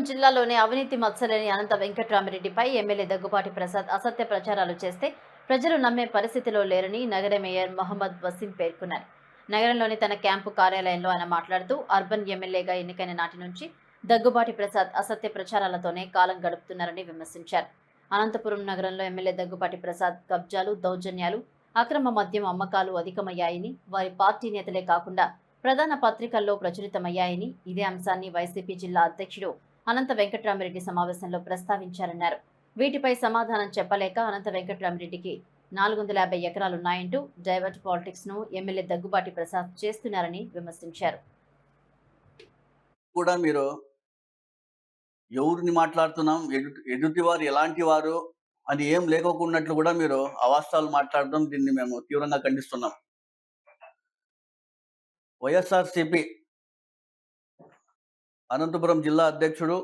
అనంతపురం జిల్లాలోని అవినీతి మత్సలేని అనంత వెంకట్రామిరెడ్డిపై ఎమ్మెల్యే దగ్గుపాటి ప్రసాద్ అసత్య ప్రచారాలు చేస్తే ప్రజలు నమ్మే పరిస్థితిలో లేరని నగర మేయర్ మొహమ్మద్ వసీం పేర్కొన్నారు. నగరంలోని తన క్యాంపు కార్యాలయంలో ఆయన మాట్లాడుతూ అర్బన్ ఎమ్మెల్యేగా ఎన్నికైన నాటి నుంచి దగ్గుబాటి ప్రసాద్ అసత్య ప్రచారాలతోనే కాలం గడుపుతున్నారని విమర్శించారు. అనంతపురం నగరంలో ఎమ్మెల్యే దగ్గుబాటి ప్రసాద్ కబ్జాలు దౌర్జన్యాలు అక్రమ మద్యం అమ్మకాలు అధికమయ్యాయని వారి పార్టీ నేతలే కాకుండా ప్రధాన పత్రికల్లో ప్రచురితమయ్యాయని ఇదే అంశాన్ని వైసీపీ జిల్లా అధ్యక్షుడు అనంత వెంకట్రామిరెడ్డి సమావేశంలో ప్రస్తావించారన్నారు. వీటిపై సమాధానం చెప్పలేక అనంత వెంకట్రామిరెడ్డికి నాలుగు వందల యాభై ఎకరాలున్నాయంటూ డైవర్ట్ పాలిటిక్స్ను ఎమ్మెల్యే దగ్గుబాటి ప్రసాద్ చేస్తున్నారని విమర్శించారు. కూడా మీరు ఎవరిని మాట్లాడుతున్నాం? ఎదుటి వారు ఎలాంటి వారు? అని ఏం లేకోకున్నట్లు కూడా మీరు అవాస్తవాలు మాట్లాడడం దీన్ని మేము తీవ్రంగా ఖండిస్తున్నాం. వైఎస్ఆర్సిపి అనంతపురం జిల్లా అధ్యక్షుడు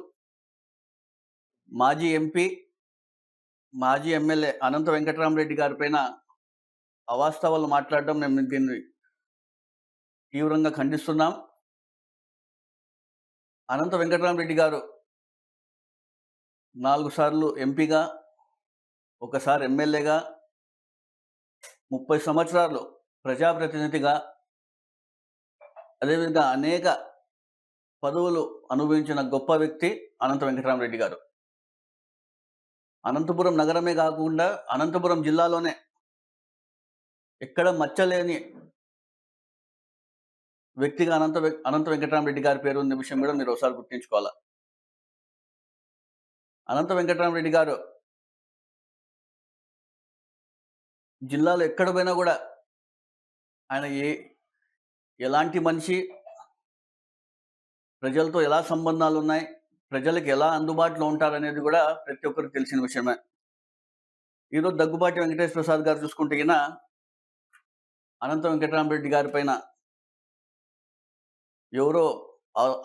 మాజీ ఎంపీ మాజీ ఎమ్మెల్యే అనంత వెంకటరామరెడ్డి గారి పైన అవాస్తవాలు మాట్లాడడం మేము దీన్ని తీవ్రంగా ఖండిస్తున్నాం. అనంత వెంకటరామరెడ్డి గారు నాలుగు సార్లు ఎంపీగా ఒకసారి ఎమ్మెల్యేగా ముప్పై సంవత్సరాలు ప్రజాప్రతినిధిగా అదేవిధంగా అనేక పదవులు అనుభవించిన గొప్ప వ్యక్తి అనంత వెంకటరామరెడ్డి గారు. అనంతపురం నగరమే కాకుండా అనంతపురం జిల్లాలోనే ఎక్కడ మచ్చలేని వ్యక్తిగా అనంత అనంత వెంకటరామరెడ్డి గారి పేరు ఉన్న విషయం కూడా మీరు ఒకసారి గుర్తించుకోవాలి? అనంత వెంకటరామరెడ్డి గారు జిల్లాలో ఎక్కడ పోయినా కూడా ఆయన ఏ ఎలాంటి మనిషి ప్రజలతో ఎలా సంబంధాలు ఉన్నాయి ప్రజలకు ఎలా అందుబాటులో ఉంటారనేది కూడా ప్రతి ఒక్కరికి తెలిసిన విషయమే. ఈరోజు దగ్గుబాటి వెంకటేశ్వర ప్రసాద్ గారు చూసుకుంటే గిన అనంత వెంకటరామరెడ్డి గారి పైన ఎవరో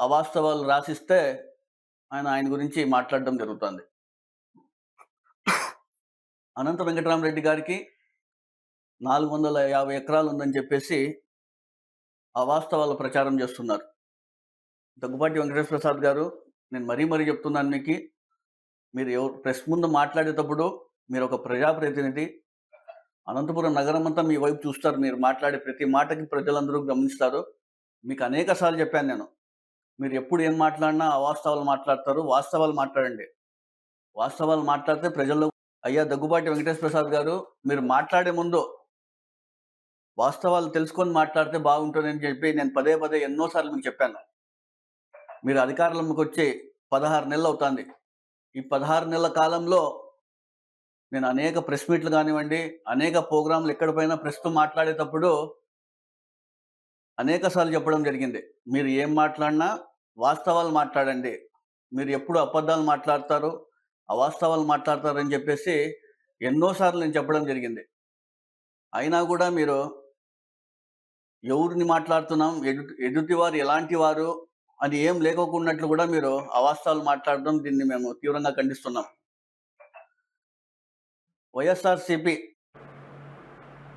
అవాస్తవాలు రాసిస్తే ఆయన ఆయన గురించి మాట్లాడడం జరుగుతుంది. అనంత వెంకటరామరెడ్డి గారికి నాలుగు వందల యాభై ఎకరాలు ఉందని చెప్పేసి అవాస్తవాల ప్రచారం చేస్తున్నారు. దగ్గుబాటి వెంకటేశ్వర ప్రసాద్ గారు నేను మరీ మరీ చెప్తున్నాను మీకు. మీరు ఎవరు ప్రెస్ ముందు మాట్లాడేటప్పుడు మీరు ఒక ప్రజాప్రతినిధి. అనంతపురం నగరం అంతా మీ వైపు చూస్తారు మీరు మాట్లాడే ప్రతి మాటకి ప్రజలందరూ గమనిస్తారు. మీకు అనేక సార్లు చెప్పాను నేను. మీరు ఎప్పుడు ఏం మాట్లాడినా అవాస్తవాలు మాట్లాడతారు. వాస్తవాలు మాట్లాడండి. వాస్తవాలు మాట్లాడితే ప్రజల్లో అయ్యా దగ్గుబాటి వెంకటేశ్వర ప్రసాద్ గారు మీరు మాట్లాడే ముందు వాస్తవాలు తెలుసుకొని మాట్లాడితే బాగుంటుందని చెప్పి నేను పదే పదే ఎన్నోసార్లు మీకు చెప్పాను. మీరు అధికారంలోకి వచ్చి పదహారు నెలలు అవుతుంది. ఈ పదహారు నెలల కాలంలో నేను అనేక ప్రెస్ మీట్లు కానివ్వండి అనేక ప్రోగ్రాంలు ఎక్కడ పోయినా ప్రెస్తో మాట్లాడేటప్పుడు అనేక సార్లు చెప్పడం జరిగింది. మీరు ఏం మాట్లాడినా వాస్తవాలు మాట్లాడండి. మీరు ఎప్పుడు అబద్ధాలు మాట్లాడతారు అవాస్తవాలు మాట్లాడతారని చెప్పేసి ఎన్నోసార్లు నేను చెప్పడం జరిగింది. అయినా కూడా మీరు ఎవరిని మాట్లాడుతున్నాం ఎదుటి ఎదుటి వారు ఎలాంటి వారు అని ఏం లేకోకున్నట్లు కూడా మీరు అవాస్తవాలు మాట్లాడడం దీన్ని మేము తీవ్రంగా ఖండిస్తున్నాం. వైఎస్ఆర్సిపి